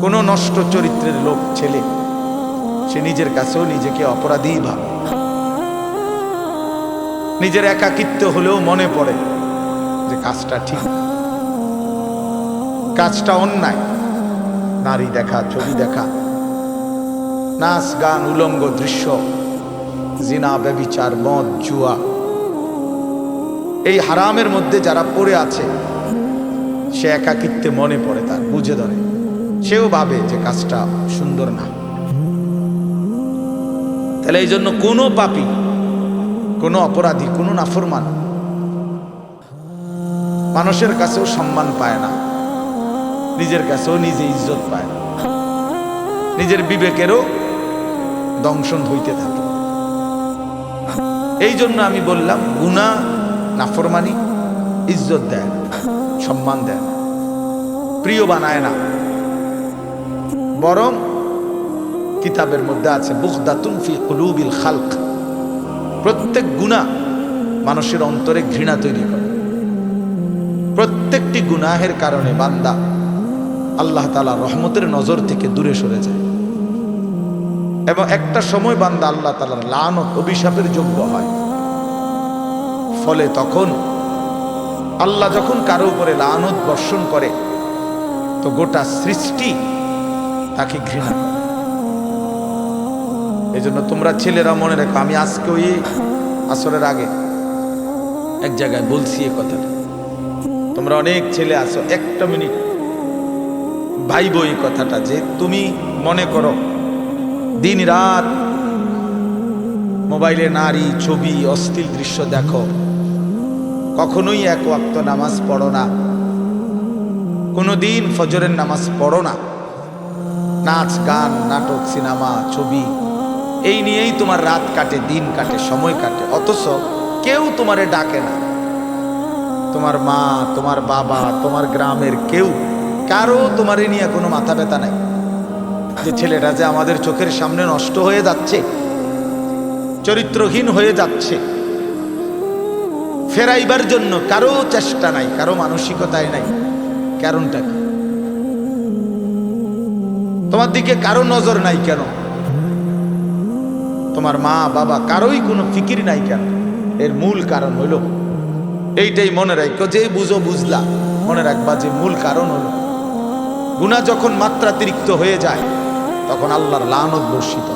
কোনো নষ্ট চরিত্রের লোক, ছেলে, সে নিজের কাছেও নিজেকে অপরাধী ভাবে। নিজের একাকিত্ব হলেও মনে পড়ে যে কাজটা ঠিক। কাজটা অন্যায়। নারী দেখা, ছবি দেখা, নাচ, গান, উলঙ্গ দৃশ্য, জিনা, ব্যবিচার, মদ, জুয়া। এই হারামের মধ্যে যারা পড়ে আছে, সে একাকিত্বে মনে পড়ে, তার বুঝে ধরে। সেও ভাবে যে কাজটা সুন্দর না। তাহলে এই জন্য কোনো পাপি, কোনো অপরাধী, কোনো নাফরমান মানুষের কাছেও সম্মান পায় না। নিজের কাছেও নিজে ইজ্জত পায় না। নিজের বিবেকেরও দংশন হইতে থাকে। এই জন্য আমি বললাম, গুণা, নাফরমানি, ইজ্জত দেয় সম্মান দেয় প্রিয় বানায় না। বরং কিতাবের মধ্যে আছে বুখদাতুন ফি কুলুবিল খালক। প্রত্যেক গুণা মানুষের অন্তরে ঘৃণা তৈরি করে। প্রত্যেকটি গুনাহের কারণে বান্দা আল্লাহ তালা রহমতের নজর থেকে দূরে সরে যায়। এবং একটা সময় বান্দা আল্লাহ তালার লানত, অভিশাপের যোগ্য হয়। ফলে তখন আল্লাহ যখন কারও উপরে লানত বর্ষণ করে, তো গোটা সৃষ্টি তাকে ঘৃণা করে। এই জন্য তোমরা ছেলেরা মনে রেখো, আমি আজকে ওই আসরের আগে এক জায়গায় বলছি এ কথাটা। তোমরা অনেক ছেলে আছো, একটা মিনিট ভাইব এই কথাটা যে তুমি মনে করো দিন রাত মোবাইলে নারী ছবি, অশ্লীল দৃশ্য দেখো, কখনোই এক ওয়াক্ত নামাজ পড়ো না কোনো দিন ফজরের নামাজ পড়ো না। নাচ, গান, নাটক, সিনেমা, ছবি। এই নিয়েই তোমার রাত কাটে, দিন কাটে, সময় কাটে। অথচ কেউ তোমারে ডাকে না। তোমার মা, তোমার বাবা, তোমার গ্রামের কেউ, কারও তোমারে নিয়ে কোনো মাথা ব্যথা নাই। যে ছেলেটা যে আমাদের চোখের সামনে নষ্ট হয়ে যাচ্ছে, চরিত্রহীন হয়ে যাচ্ছে, ফেরাইবার জন্য কারও চেষ্টা নাই, কারও মানসিকতায় নাই। কারণটা কি? তোমার দিকে কারও নজর নাই কেন? তোমার মা, বাবা, কারোই কোনো ফিকির নাই কেন? এর মূল কারণ হলো এইটাই মনে রাখো যে বুঝো বুঝলা, মনে রাখবা যে মূল কারণ হলো গুণা যখন মাত্রাতিরিক্ত হয়ে যায়, তখন আল্লাহর লানত বর্ষিত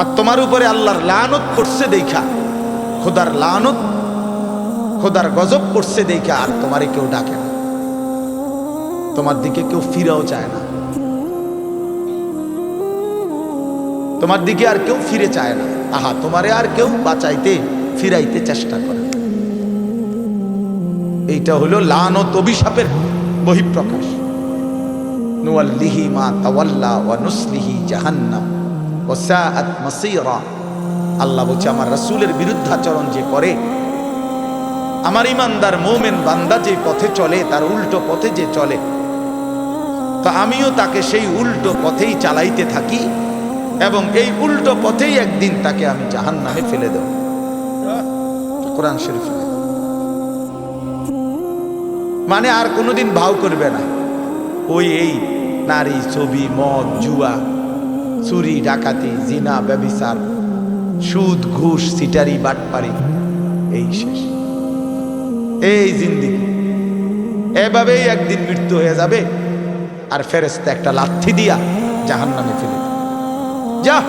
আর তোমার উপরে আল্লাহর লানত করছে দেখা, খোদার লানত, খোদার গজব করছে দেখা, আর তোমারে কেউ ডাকে না। তোমার দিকে কেউ ফিরেও চায় না। তোমার দিকে আর কেউ ফিরে চায় না। আহা, তোমারে আর কেউ বাঁচাইতে, ফিরাইতে চেষ্টা করে এইটা হলো লানত অভিশাপের বহিঃপ্রকাশ। নুয়াল্লিহি মা তাওয়াল্লা ওয়া নুসলিহি জাহান্নাম। ওয়া সাআত মাসীরা। আল্লাহ বলছে, আমার রাসূলের বিরুদ্ধাচরণ যে করে, আমার ইমানদার মোমেন বান্দা যে পথে চলে, তার উল্টো পথে যে চলে তো আমিও তাকে সেই উল্টো পথেই চালাইতে থাকি এবং এই উল্টো পথেই একদিন তাকে আমি জাহান নামে ফেলে দেব। কোরআন শরীফ মানে আর কোনোদিন ভাও করবে না। ওই এই নারী, ছবি, মদ, জুয়া, চুরি, ডাকাতি, জিনা, ব্যবিচার, সুদ, ঘুষ, সিটারি, বাটপারি, এই শেষ। এই জিন্দিগি। এভাবেই একদিন মৃত্যু হয়ে যাবে। আর ফেরেস্তা একটা লাথি দিয়া জাহান নামে ফেলে। যা।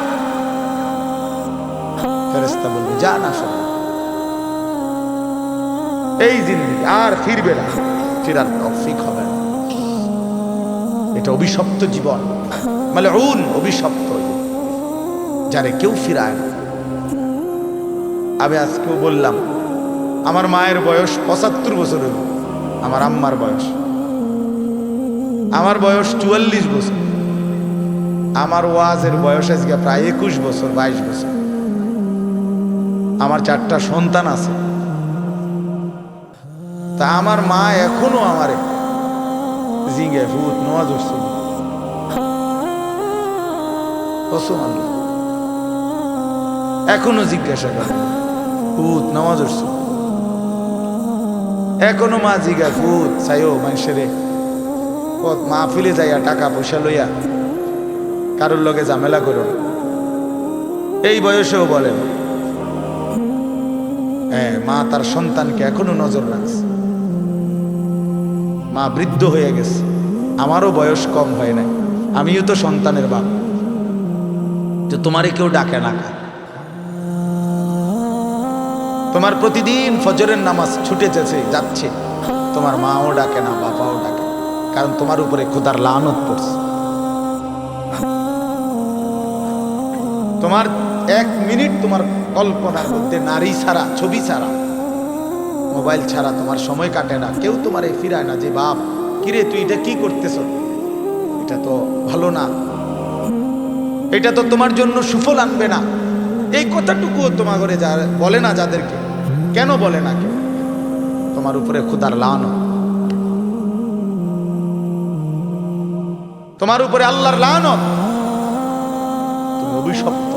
ফেরেস্তা বলবে, যা না শোন। এই জিন্দিগি আর ফিরবে না। ফিরার তৌফিক হবে না। এটা অভিশপ্ত জীবন। মানে উন অভিশপ্ত যারে কেউ ফিরায় না। আমি আজকেও বললাম, আমার মায়ের বয়স পঁচাত্তর বছর আমার আম্মার বয়স আমার বয়স চুয়াল্লিশ বছর। আমার ওয়াজের বয়স আজকে প্রায় একুশ বছর, বাইশ বছর। আমার চারটা সন্তান আছে। তা আমার মা এখনও আমারে জিঙ্গে ভূত কসম এখনও জিজ্ঞাসা করে। ভূত নামাজ উঠছে এখনও মা জিগা ভূত, চাইও মানুষের ও মাহফিলে যাইয়া টাকা পয়সা লইয়া কারোর লগে ঝামেলা করো। এই বয়সেও বলেন হ্যাঁ মা তার সন্তানকে এখনও নজর রাখছে মা বৃদ্ধ হয়ে গেছে আমারও বয়স কম হয় নাই আমিও তো সন্তানের বাপ তো তোমারে কেউ ডাকে না? তোমার প্রতিদিন ফজরের নামাজ ছুটে যেছে যাচ্ছে তোমার মাও ডাকে না বাবাও ডাকে। কারণ তোমার উপরে খোদার লানত পড়ছে। তোমার এক মিনিট তোমার কল্পনার মধ্যে নারী ছাড়া, ছবি ছাড়া, মোবাইল ছাড়া তোমার সময় কাটে না। কেউ তোমার এই ফিরায় না যে, বাপ, কিরে, তুই এটা কি করতেছ? এটা তো ভালো না। এটা তো তোমার জন্য সুফল আনবে না। এই কথাটুকুও তোমার ঘরে যা বলে না যাদেরকে। কেন বলে না কেউ? তোমার উপরে খুদার লানো তোমার উপরে আল্লাহর লানত। অভিশপ্ত।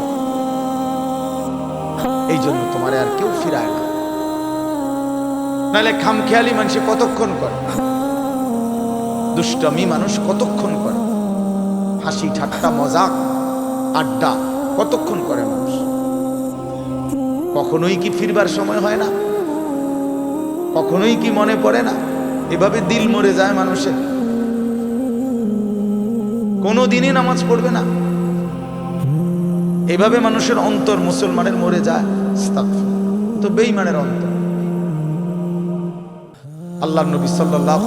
এই জন্য তোমার আর কেউ ফিরায় না। নাহলে খামখেয়ালি মানুষে কতক্ষণ করে? দুষ্টমি মানুষ কতক্ষণ করে? হাসি, ঠাট্টা, মজাক, আড্ডা কতক্ষণ করে মানুষ? কখনোই কি ফিরবার সময় হয় না? কখনোই কি মনে পড়ে না? এভাবে দিল মরে যায় মানুষের। কোনো দিনই নামাজ পড়বে না। এভাবে মানুষের অন্তর মুসলমানের মরে যায় তো বেইমানের অন্তর। আল্লাহ নবী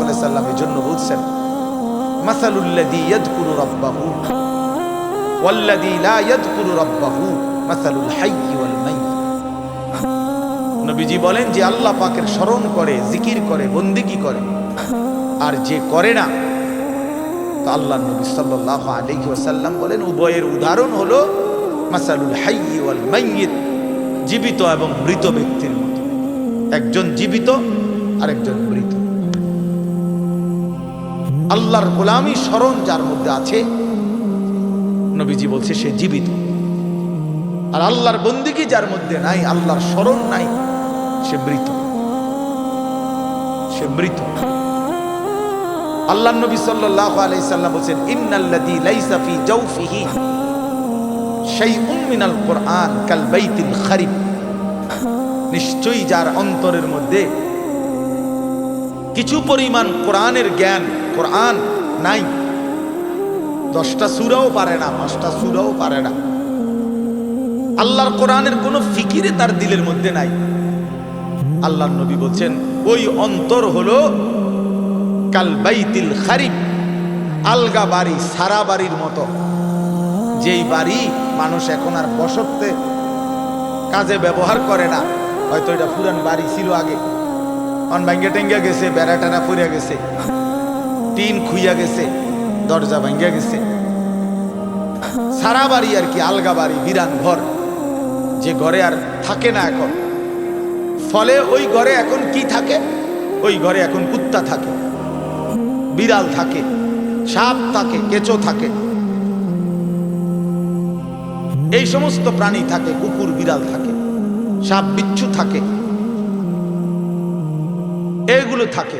আলাইহি সাল্লাম এই জন্য বলছেন মাসালুল নবীজি বলেন যে আল্লাহ পাকের স্মরণ করে, জিকির করে, বন্দিগি করে। আর যে করে না তো আল্লাহ নবী সাল্লাল্লাহু আলাইহি ওয়াসাল্লাম বলেন, উভয়ের উদাহরণ হলো মাসালুল হাইয়্যি ওয়াল মাইয়্যিত জীবিত এবং মৃত ব্যক্তির মতো। একজন জীবিত, আরেকজন মৃত। আল্লাহর গোলামী স্মরণ যার মধ্যে আছে, নবীজি বলছে সে জীবিত। আর আল্লাহর বন্দিগি যার মধ্যে নাই, আল্লাহর স্মরণ নাই, সে মৃত। সে মৃত। আল্লাহ নবী সাল্লাল্লাহু আলাইহি সাল্লাম বলেন ইন্নাল্লাযী লাইসা ফি জাওফিহি শাইউম মিনাল কুরআন কাল বাইতিল খারিব নিশ্চয়ই যার অন্তরের মধ্যে কিছু পরিমাণ কোরআনের জ্ঞান, কোরআন নাই। দশটা সুরাও পারে না, পাঁচটা সুরাও পারে না। আল্লাহর কোরআনের কোনো ফিকিরে তার দিলের মধ্যে নাই। আল্লাহ নবী বলছেন, ওই অন্তর হলো কালবাইতিল খারিব। আলগা বাড়ি, সারা বাড়ির মতো। যেই বাড়ি মানুষ এখন আর বসতে কাজে ব্যবহার করে না। হয়তো এটা পুরান বাড়ি ছিল আগে। অন ভাঙ্গে টেঙ্গে গেছে, বেড়া টেরা ফুরিয়া গেছে। টিন খুইয়া গেছে, দরজা ভাঙ্গিয়া গেছে। সারা বাড়ি আর কি আলগা বাড়ি, বিরান ঘর। যে ঘরে আর থাকে না এখন। ফলে ওই ঘরে এখন কি থাকে? ওই ঘরে এখন কুত্তা থাকে। বিড়াল থাকে, সাপ থাকে, কেঁচো থাকে। এই সমস্ত প্রাণী থাকে, কুকুর, বিড়াল থাকে, সাপ, বিচ্ছু থাকে। এগুলো থাকে।